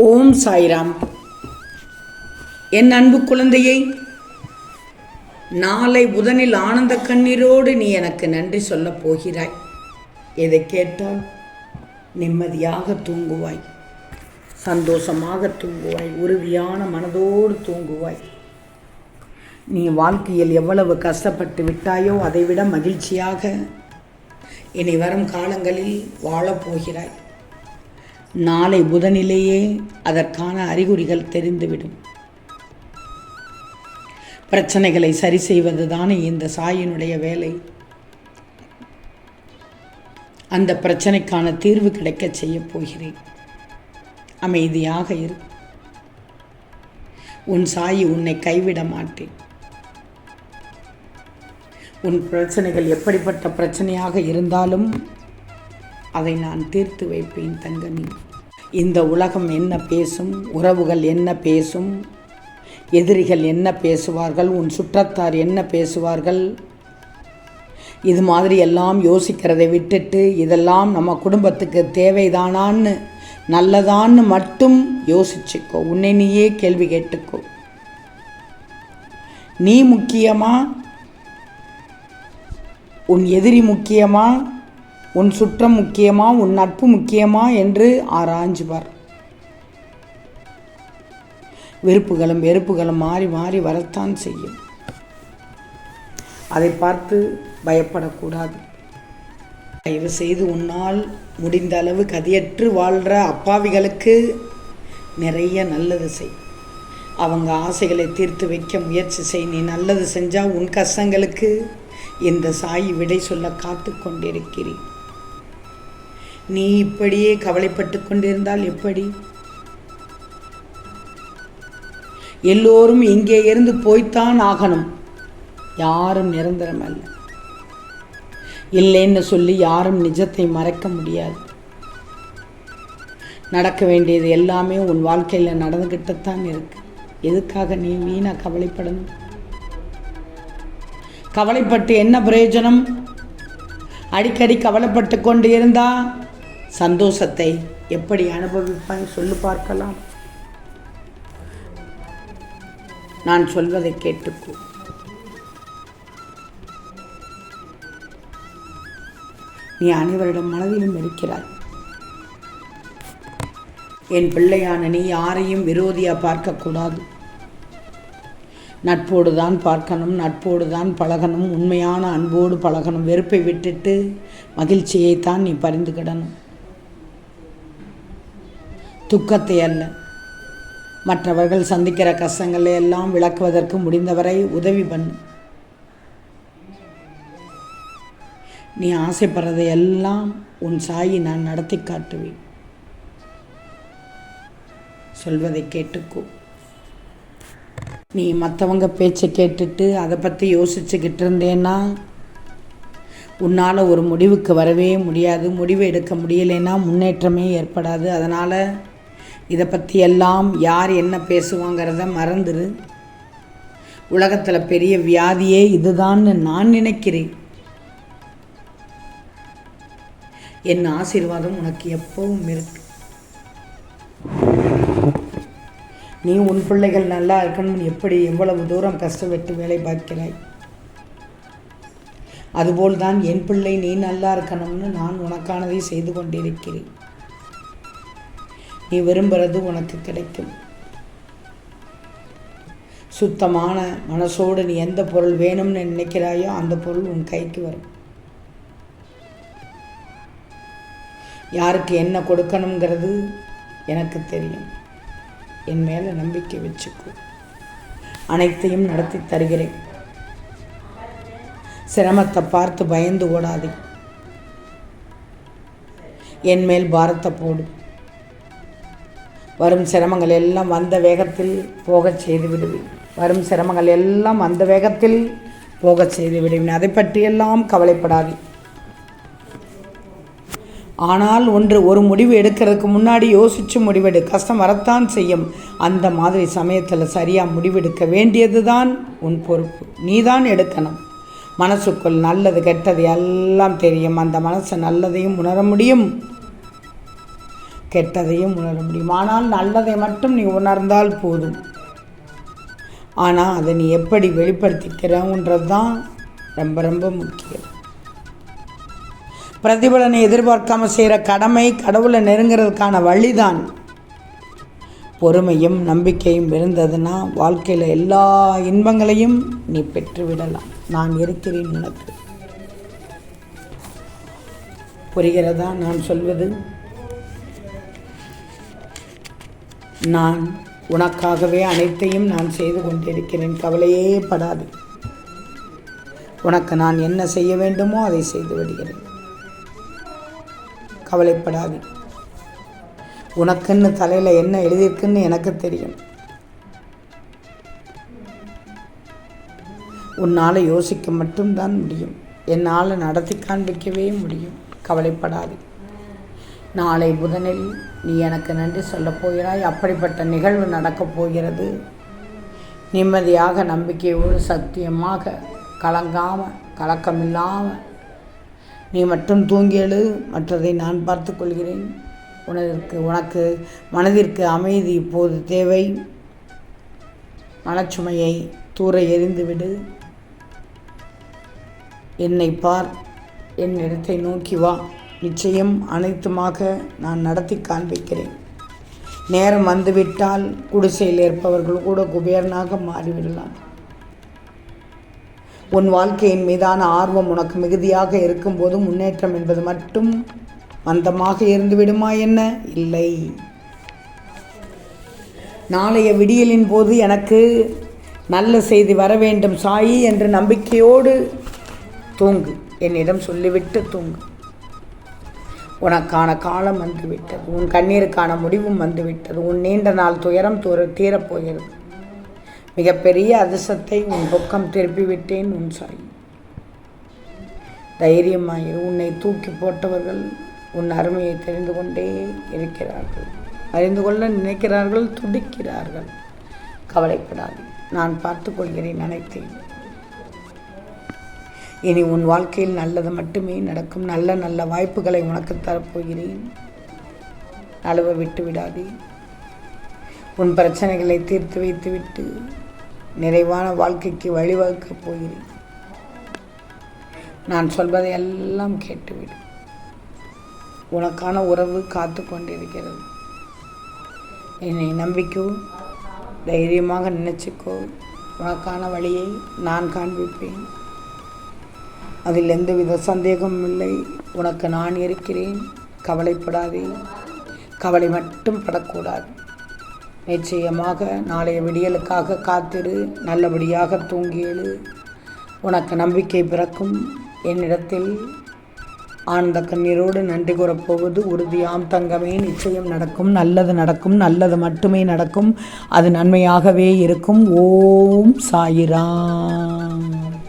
ஓம் சாய்ராம். என் அன்பு குழந்தையை நாளை புதனில் ஆனந்த கண்ணீரோடு நீ எனக்கு நன்றி சொல்லப் போகிறாய். எதை கேட்டால் நிம்மதியாக தூங்குவாய் சந்தோஷமாக தூங்குவாய் உறுதியான மனதோடு தூங்குவாய். நீ வாழ்க்கையில் எவ்வளவு கஷ்டப்பட்டு விட்டாயோ அதைவிட மகிழ்ச்சியாக இனி வரும் காலங்களில் வாழப் போகிறாய். நாளை புதனிலேயே அதற்கான அறிகுறிகள் தெரிந்துவிடும். பிரச்சனைகளை சரி செய்வது தானே இந்த சாயினுடைய வேலை. அந்த பிரச்சனைக்கான தீர்வு கிடைக்கச் செய்யப் போகிறேன். அமைதியாக இரு. உன் சாயி உன்னை கைவிட மாட்டேன். உன் பிரச்சனைகள் எப்படிப்பட்ட பிரச்சனையாக இருந்தாலும் அதை நான் தீர்த்து வைப்பேன் தங்கமி. இந்த உலகம் என்ன பேசும்? உறவுகள் என்ன பேசும்? எதிரிகள் என்ன பேசுவார்கள்? உன் சுற்றத்தார் என்ன பேசுவார்கள்? இது மாதிரி எல்லாம் யோசிக்கிறதை விட்டுட்டு இதெல்லாம் நம்ம குடும்பத்துக்கு தேவைதானான்னு நல்லதான்னு மட்டும் யோசிச்சுக்கோ. உன்னை நீயே கேள்வி கேட்டுக்கோ. நீ முக்கியமா? உன் எதிரி முக்கியமா? உன் சுற்றம் முக்கியமா உன் நட்பு முக்கியமா என்று ஆராய்ஞ்சுவார். விருப்புகளும் வெறுப்புகளும் மாறி மாறி வரத்தான் செய்யும். அதை பார்த்து பயப்படக்கூடாது. தயவு செய்து உன்னால் முடிந்த அளவு கதியற்று வாழ்கிற அப்பாவிகளுக்கு நிறைய நல்லது செய். அவங்க ஆசைகளை தீர்த்து வைக்க முயற்சி செய். நீ நல்லது செஞ்சால் உன் கஷ்டங்களுக்கு இந்த சாய் விடை சொல்ல காத்து கொண்டிருக்கிறேன். நீ இப்படியே கவலைப்பட்டு கொண்டிருந்தால் எப்படி? எல்லோரும் இங்கே இருந்து போய்த்தான் ஆகணும். யாரும் நிரந்தரம் அல்ல. இல்லைன்னு சொல்லி யாரும் நிஜத்தை மறைக்க முடியாது. நடக்க வேண்டியது எல்லாமே உன் வாழ்க்கையில் நடந்துக்கிட்டுத்தான் இருக்கு. எதுக்காக நீ வீணாக கவலைப்படணும்? கவலைப்பட்டு என்ன பிரயோஜனம்? அடிக்கடி கவலைப்பட்டு கொண்டு இருந்தால் சந்தோஷத்தை எப்படி அனுபவிப்பாய் சொல்லு பார்க்கலாம். நான் சொல்வதை கேட்டுக்கோ நீ அனைவரிடம் மனதிலும் இருக்கிறாய். என் பிள்ளையான நீ யாரையும் விரோதியாக பார்க்கக்கூடாது. நட்போடு தான் பார்க்கணும் நட்போடு தான் பழகணும் உண்மையான அன்போடு பழகணும். வெறுப்பை விட்டுட்டு மகிழ்ச்சியைத்தான் நீ பரிந்துகிடணும் துக்கத்தை அல்ல. மற்றவர்கள் சந்திக்கிற கஷ்டங்களை எல்லாம் விளக்குவதற்கு முடிந்தவரை உதவி பண்ணு. நீ ஆசைப்படுறதை எல்லாம் உன் சாயி நான் நடத்தி காட்டுவேன். சொல்வதை கேட்டுக்கோ. நீ மற்றவங்க பேச்சை கேட்டுட்டு அதை பற்றி யோசிச்சுக்கிட்டு இருந்தேன்னா உன்னால் ஒரு முடிவுக்கு வரவே முடியாது. முடிவு எடுக்க முடியலைன்னா முன்னேற்றமே ஏற்படாது. அதனால் இதை பற்றி எல்லாம் யார் என்ன பேசுவாங்கிறத மறந்துரு. உலகத்தில் பெரிய வியாதியே இதுதான்னு நான் நினைக்கிறேன். என் ஆசீர்வாதம் உனக்கு எப்பவும் இருக்கு. நீ உன் பிள்ளைகள் நல்லா இருக்கணும்னு எப்படி எவ்வளவு தூரம் கஷ்டப்பட்டு வேலை பார்க்கிறாய்? அதுபோல் தான் என் பிள்ளை நீ நல்லா இருக்கணும்னு நான் உனக்கானதை செய்து கொண்டிருக்கிறேன். நீ விரும்புகிறது உனக்கு கிடைக்கும். சுத்தமான மனசோடு நீ எந்த பொருள் வேணும்னு நினைக்கிறாயோ அந்த பொருள் உன் கைக்கு வரும். யாருக்கு என்ன கொடுக்கணுங்கிறது எனக்கு தெரியும். என் மேலே நம்பிக்கை வச்சுக்கோ. அனைத்தையும் நடத்தி தருகிறேன். சிரமத்தை பார்த்து பயந்து ஓடாதே. என் மேல் பாரத்தை போடு. வரும் சிரமங்கள் எல்லாம் வந்த வேகத்தில் போகச் செய்து விடுவேன் வரும் சிரமங்கள் எல்லாம் வந்த வேகத்தில் போகச் செய்து விடுவேன் அதை பற்றியெல்லாம் கவலைப்படாது. ஆனால் ஒன்று ஒரு முடிவு எடுக்கிறதுக்கு முன்னாடி யோசித்து முடிவெடு. கஷ்டம் வரத்தான் செய்யும். அந்த மாதிரி சமயத்தில் சரியாக முடிவெடுக்க வேண்டியது தான் உன் பொறுப்பு. நீ தான் எடுக்கணும். மனசுக்குள் நல்லது கெட்டது எல்லாம் தெரியும். அந்த மனசு நல்லதையும் உணர முடியும். கெட்டதையும் உணர முடியும். ஆனால் நல்லதை மட்டும் நீ உணர்ந்தால் போதும். ஆனால் அதை நீ எப்படி வெளிப்படுத்திக்கிறோன்றது தான் ரொம்ப ரொம்ப முக்கியம். பிரதிபலனை எதிர்பார்க்காம செய்கிற கடமை கடவுளை நெருங்கிறதுக்கான வழிதான். பொறுமையும் நம்பிக்கையும் இருந்ததுன்னா வாழ்க்கையில் எல்லா இன்பங்களையும் நீ பெற்றுவிடலாம். நான் இருக்கிறேன் உனக்கு. புரிகிறதா நான் சொல்வது? நான் உனக்காகவே அனைத்தையும் நான் செய்து கொண்டிருக்கிறேன். கவலையே படாது. உனக்கு நான் என்ன செய்ய வேண்டுமோ அதை செய்து விடுகிறேன். கவலைப்படாது. உனக்குன்னு தலையில் என்ன எழுதியிருக்குன்னு எனக்கு தெரியும். உன்னால் யோசிக்க மட்டும்தான் முடியும். என்னால் நடத்தி காண்பிக்கவே முடியும். கவலைப்படாது. நாளை புதனில் நீ எனக்கு நன்றி சொல்லப் போகிறாய். அப்படிப்பட்ட நிகழ்வு நடக்கப் போகிறது. நிம்மதியாக நம்பிக்கையோடு சத்தியமாக கலங்காமல் கலக்கமில்லாமல் நீ மட்டும் தூங்கி மற்றதை நான் பார்த்து கொள்கிறேன். உனக்கு உனக்கு மனதிற்கு அமைதி இப்போது தேவை. மனச்சுமையை தூர எறிந்துவிடு என்னை பார். என் இடத்தை நோக்கி வா. நிச்சயம் அனைத்துமாக நான் நடத்தி காண்பிக்கிறேன். நேரம் வந்துவிட்டால் குடிசையில் இருப்பவர்கள் கூட குபேரனாக மாறிவிடலாம். உன் வாழ்க்கையின் மீதான ஆர்வம் உனக்கு மிகுதியாக இருக்கும்போது முன்னேற்றம் என்பது மட்டும் மந்தமாக இருந்து விடுமா என்ன? இல்லை. நாளைய விடியலின் போது எனக்கு நல்ல செய்தி வர வேண்டும். சாயி என்ற நம்பிக்கையோடு தூங்கு. என்னிடம் சொல்லிவிட்டு தூங்கு. உனக்கான காலம் வந்துவிட்டது. உன் கண்ணீருக்கான முடிவும் வந்துவிட்டது. உன் நீண்ட நாள் துயரம் தூர தீரப்போகிறது. மிகப்பெரிய அதிர்ஷ்டத்தை உன் பக்கம் திருப்பிவிட்டேன் உன் சாய். தைரியமாயிரு. உன்னை தூக்கி போட்டவர்கள் உன் அருமையை தெரிந்து கொண்டே இருக்கிறார்கள். அறிந்து கொள்ள நினைக்கிறார்கள் துடிக்கிறார்கள். கவலைப்படாது. நான் பார்த்துக்கொள்கிறேன் நினைத்தேன் அனைத்தையும். இனி உன் வாழ்க்கையில் நல்லது மட்டுமே நடக்கும். நல்ல நல்ல வாய்ப்புகளை உனக்கு தரப்போகிறேன். அழுவ விட்டு விடாதே. உன் பிரச்சனைகளை தீர்த்து வைத்துவிட்டு நிறைவான வாழ்க்கைக்கு வழிவகுக்கப் போகிறேன். நான் சொல்வதை எல்லாம் கேட்டுவிடு. உனக்கான உறவு காத்து கொண்டிருக்கிறது. என்னை நம்பிக்கோ தைரியமாக நினைச்சுக்கோ. உனக்கான வழியை நான் காண்பிப்பேன். அதில் எந்தவித சந்தேகமும் இல்லை உனக்கு நான் இருக்கிறேன். கவலைப்படாதே. கவலை மட்டும் படக்கூடாது. நிச்சயமாக நாளைய விடியலுக்காக காத்திரு. நல்லபடியாக தூங்கியெழு. உனக்கு நம்பிக்கை பிறக்கும். என்னிடத்தில் ஆனந்த கண்ணீரோடு நன்றி கூறப்போவது உறுதியாம் தங்கமே. நிச்சயம் நடக்கும். நல்லது நடக்கும். நல்லது மட்டுமே நடக்கும். அது நன்மையாகவே இருக்கும். ஓம் சாயிராம்.